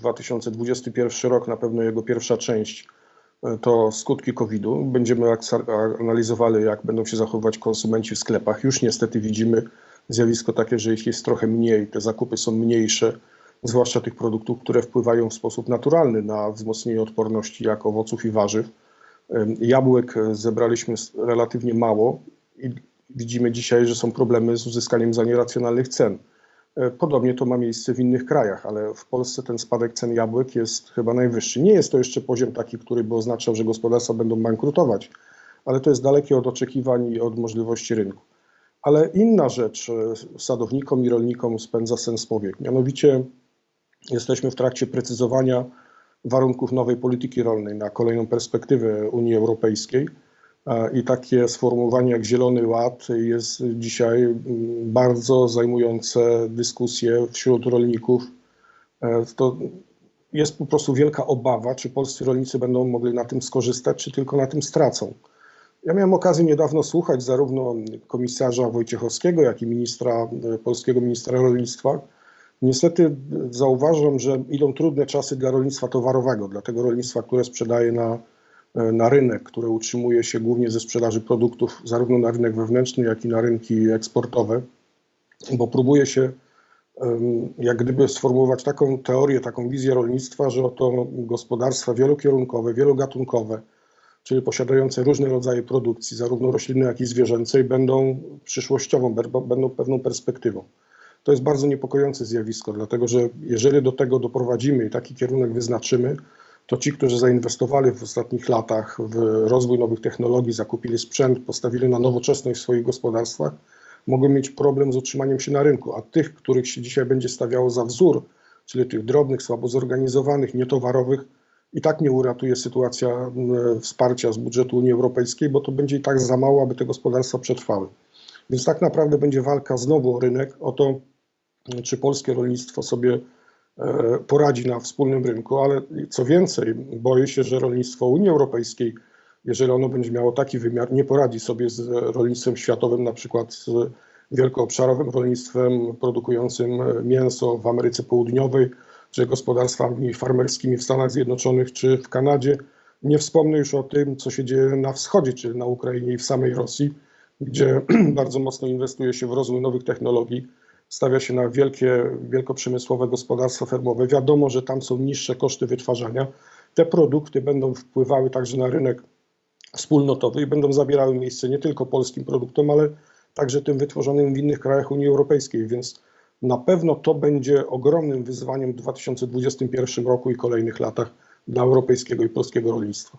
2021 rok, na pewno jego pierwsza część e, to skutki COVID-u. Będziemy analizowali, jak będą się zachowywać konsumenci w sklepach. Już niestety widzimy zjawisko takie, że ich jest trochę mniej, te zakupy są mniejsze, zwłaszcza tych produktów, które wpływają w sposób naturalny na wzmocnienie odporności, jak owoców i warzyw. Jabłek e, zebraliśmy relatywnie mało i widzimy dzisiaj, że są problemy z uzyskaniem za nie racjonalnych cen. E, Podobnie to ma miejsce w innych krajach, ale w Polsce ten spadek cen jabłek jest chyba najwyższy. Nie jest to jeszcze poziom taki, który by oznaczał, że gospodarstwa będą bankrutować, ale to jest dalekie od oczekiwań i od możliwości rynku. Ale inna rzecz e, sadownikom i rolnikom spędza sens powiek. Mianowicie jesteśmy w trakcie precyzowania warunków nowej polityki rolnej na kolejną perspektywę Unii Europejskiej. E, I takie sformułowanie jak Zielony Ład jest dzisiaj mm, bardzo zajmujące dyskusje wśród rolników. E, To jest po prostu wielka obawa, czy polscy rolnicy będą mogli na tym skorzystać, czy tylko na tym stracą. Ja miałem okazję niedawno słuchać zarówno komisarza Wojciechowskiego, jak i ministra, e, polskiego ministra rolnictwa. Niestety zauważam, że idą trudne czasy dla rolnictwa towarowego, dla tego rolnictwa, które sprzedaje na, e, na rynek, które utrzymuje się głównie ze sprzedaży produktów zarówno na rynek wewnętrzny, jak i na rynki eksportowe, bo próbuje się jak gdyby sformułować taką teorię, taką wizję rolnictwa, że oto gospodarstwa wielokierunkowe, wielogatunkowe, czyli posiadające różne rodzaje produkcji, zarówno roślinnej, jak i zwierzęcej, będą przyszłościową, będą pewną perspektywą. To jest bardzo niepokojące zjawisko, dlatego że jeżeli do tego doprowadzimy i taki kierunek wyznaczymy, to ci, którzy zainwestowali w ostatnich latach w rozwój nowych technologii, zakupili sprzęt, postawili na nowoczesność w swoich gospodarstwach, mogą mieć problem z utrzymaniem się na rynku, a tych, których się dzisiaj będzie stawiało za wzór, czyli tych drobnych, słabo zorganizowanych, nietowarowych, i tak nie uratuje sytuacja wsparcia z budżetu Unii Europejskiej, bo to będzie i tak za mało, aby te gospodarstwa przetrwały. Więc tak naprawdę będzie walka znowu o rynek, o to, czy polskie rolnictwo sobie poradzi na wspólnym rynku, ale co więcej, boję się, że rolnictwo Unii Europejskiej, jeżeli ono będzie miało taki wymiar, nie poradzi sobie z rolnictwem światowym, na przykład z wielkoobszarowym rolnictwem produkującym mięso w Ameryce Południowej, czy gospodarstwami farmerskimi w Stanach Zjednoczonych, czy w Kanadzie. Nie wspomnę już o tym, co się dzieje na wschodzie, czyli na Ukrainie i w samej Rosji, gdzie bardzo mocno inwestuje się w rozwój nowych technologii, stawia się na wielkie, wielkoprzemysłowe gospodarstwa fermowe. Wiadomo, że tam są niższe koszty wytwarzania. Te produkty będą wpływały także na rynek wspólnotowy i będą zabierały miejsce nie tylko polskim produktom, ale także tym wytworzonym w innych krajach Unii Europejskiej, więc na pewno to będzie ogromnym wyzwaniem w 2021 roku i kolejnych latach dla europejskiego i polskiego rolnictwa.